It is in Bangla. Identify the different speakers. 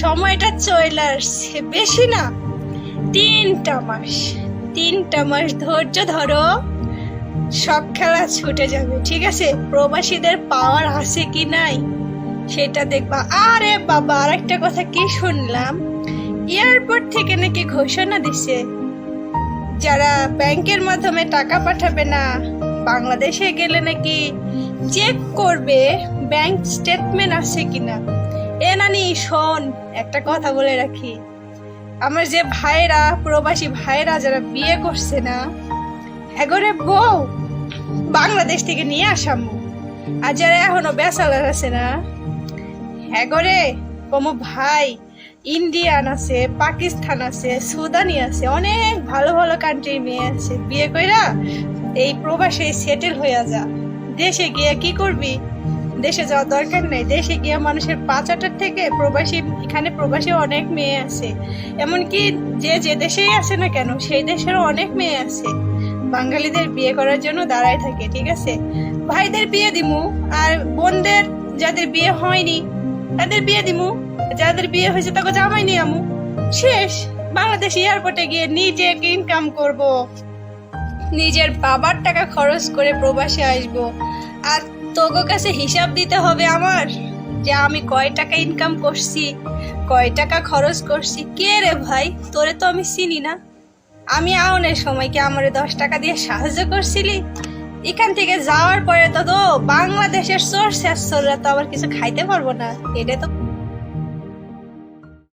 Speaker 1: সময়টা চলে আসছে, বেশি না। তিনটা মাস তিনটা মাস ধৈর্য ধরো, সব খেলা ছুটে যাবে, ঠিক আছে? প্রবাসীদের পাওয়ার আছে কি নাই, সেটা দেখবা। আরে বাবা আর একটা কথা কি শুনলাম? এয়ারপোর্ট থেকে নাকি ঘোষণা দিছে, যারা ব্যাংকের মাধ্যমে টাকা পাঠাবে না, বাংলাদেশে গেলে নাকি চেক করবে ব্যাংক স্টেটমেন্ট আছে কিনা। এ নানি, শোন, একটা কথা বলে রাখি। আমার যে ভাইরা, প্রবাসী ভাইরা যারা বিয়ে করছে না এগরে বউ, বাংলাদেশ থেকে নিয়ে আসামু। আর যারা এখনও বেসালার আছে না এগরে কোনো ভাই, ইন্ডিয়ান আছে, পাকিস্তান আছে, সুদানি আছে, অনেক ভালো ভালো কান্ট্রির মেয়ে আছে। বিয়ে কইরা এই প্রবাসে সেটেল হইয়া যা। দেশে গিয়ে কি করবি? দেশে যাওয়ার দরকার নেই। দেশে গিয়ে মানুষের পাঁচাটার থেকে প্রবাসী, এখানে প্রবাসী অনেক মেয়ে আছে। এমনকি যে যে দেশেই আছে না কেন, সেই দেশেরও অনেক মেয়ে আছে। বাঙালিদের বিয়ে করার জন্য দাঁড়ায় থাকে, ঠিক আছে? ভাইদের বিয়ে দিমু, আর বোনদের যাদের বিয়ে হয়নি, তাদের বিয়ে দিমু। যাদের বিয়ে হয়েছে তাকে জামাই নিয়ে আমু। শেষ, বাংলাদেশ এয়ারপোর্টে গিয়ে নিজে ইনকাম করব। নিজের বাবার টাকা খরচ করে প্রবাসে আসব। আর তোগো কাছে হিসাব দিতে হবে আমার, যে আমি কয় টাকা ইনকাম করছি, কয় টাকা খরচ করছি। কে রে ভাই, তোরে তো আমি চিনি না। আমি আউনের সময় কি আমারে দশ টাকা দিয়ে সাহায্য করছিলি। এখান থেকে যাওয়ার পরে তো তো বাংলাদেশের সোর্স তো আবার কিছু খাইতে পারব না। এটা তো